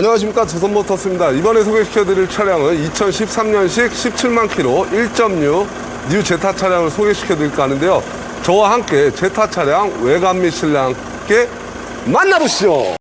안녕하십니까. 조선모터스입니다. 이번에 소개시켜드릴 차량은 2013년식 17만 킬로 1.6 뉴 제타 차량을 소개시켜드릴까 하는데요. 저와 함께 제타 차량 외관 및 함께 만나보시죠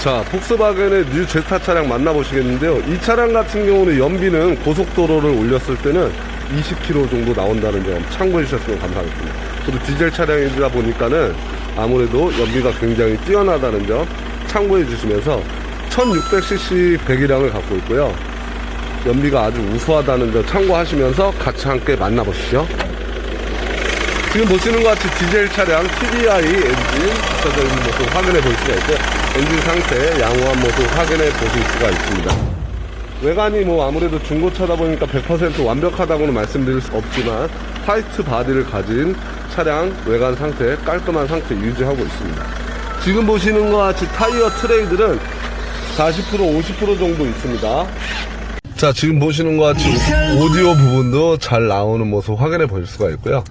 자, 폭스바겐의 뉴 제타 차량 만나보시겠는데요. 이 차량 같은 경우는 연비는 고속도로를 올렸을 때는 20km 정도 나온다는 점 참고해 주셨으면 감사하겠습니다. 그리고 디젤 차량이다 보니까는 아무래도 연비가 굉장히 뛰어나다는 점 참고해 주시면서 1600cc 배기량을 갖고 있고요. 연비가 아주 우수하다는 점 참고하시면서 같이 함께 만나보시죠. 지금 보시는 것 같이 디젤 차량 TDI 엔진 붙여져 있는 모습 확인해 볼 수가 있고요. 엔진 상태 양호한 모습 확인해 보실 수가 있습니다. 외관이 뭐 아무래도 중고차다 보니까 100% 완벽하다고는 말씀드릴 수 없지만 화이트 바디를 가진 차량 외관 상태 깔끔한 상태 유지하고 있습니다. 지금 보시는 것 같이 타이어 트레이들은 40% 50% 정도 있습니다. 자, 지금 보시는 것 같이 오디오 부분도 잘 나오는 모습 확인해 볼 수가 있고요.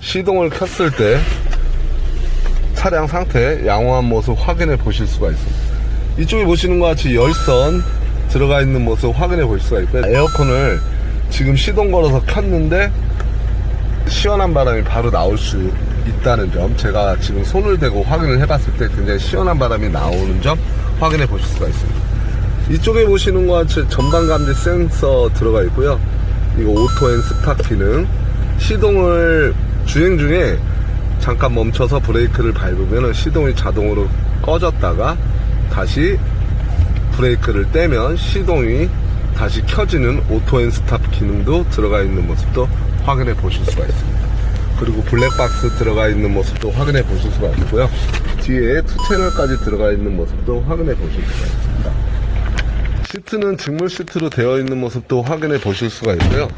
시동을 켰을 때 차량 상태 양호한 모습 확인해 보실 수가 있습니다. 이쪽에 보시는 것 같이 열선 들어가 있는 모습 확인해 볼 수가 있고요. 에어컨을 지금 시동 걸어서 켰는데 시원한 바람이 바로 나올 수 있다는 점 제가 지금 손을 대고 확인을 해봤을 때 굉장히 시원한 바람이 나오는 점 확인해 보실 수가 있습니다. 이쪽에 보시는 것 같이 전방 감지 센서 들어가 있고요. 이거 오토 앤 스탑 기능. 시동을 주행 중에 잠깐 멈춰서 브레이크를 밟으면 시동이 자동으로 꺼졌다가 다시 브레이크를 떼면 시동이 다시 켜지는 오토 앤 스탑 기능도 들어가 있는 모습도 확인해 보실 수가 있습니다. 그리고 블랙박스 들어가 있는 모습도 확인해 보실 수가 있고요. 뒤에 투 채널까지 들어가 있는 모습도 확인해 보실 수가 있습니다. 시트는 직물 시트로 되어 있는 모습도 확인해 보실 수가 있고요.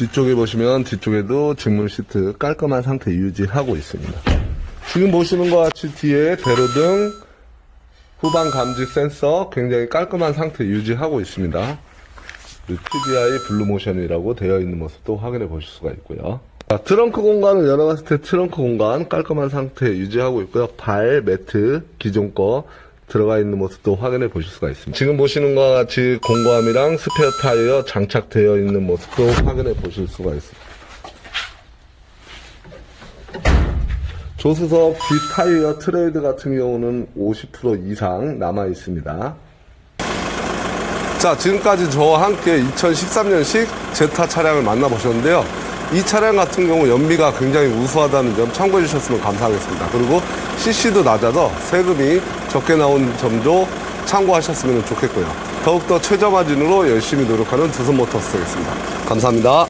뒤쪽에 보시면 뒤쪽에도 직물 시트 깔끔한 상태 유지하고 있습니다. 지금 보시는 것 같이 뒤에 대로등 후방 감지 센서 굉장히 깔끔한 상태 유지하고 있습니다. TDI 블루모션이라고 되어 있는 모습도 확인해 보실 수가 있고요. 자, 트렁크 공간을 열어봤을 때 트렁크 공간 깔끔한 상태 유지하고 있고요. 발 매트 기존 거 들어가 있는 모습도 확인해 보실 수가 있습니다. 지금 보시는 것과 같이 공구함이랑 스페어 타이어 장착되어 있는 모습도 확인해 보실 수가 있습니다. 조수석 뒤 타이어 트레이드 같은 경우는 50% 이상 남아 있습니다. 자, 지금까지 저와 함께 2013년식 제타 차량을 만나보셨는데요. 이 차량 같은 경우 연비가 굉장히 우수하다는 점 참고해 주셨으면 감사하겠습니다. 그리고 CC도 낮아서 세금이 적게 나온 점도 참고하셨으면 좋겠고요. 더욱더 최저 마진으로 열심히 노력하는 두선모터스 되겠습니다. 감사합니다.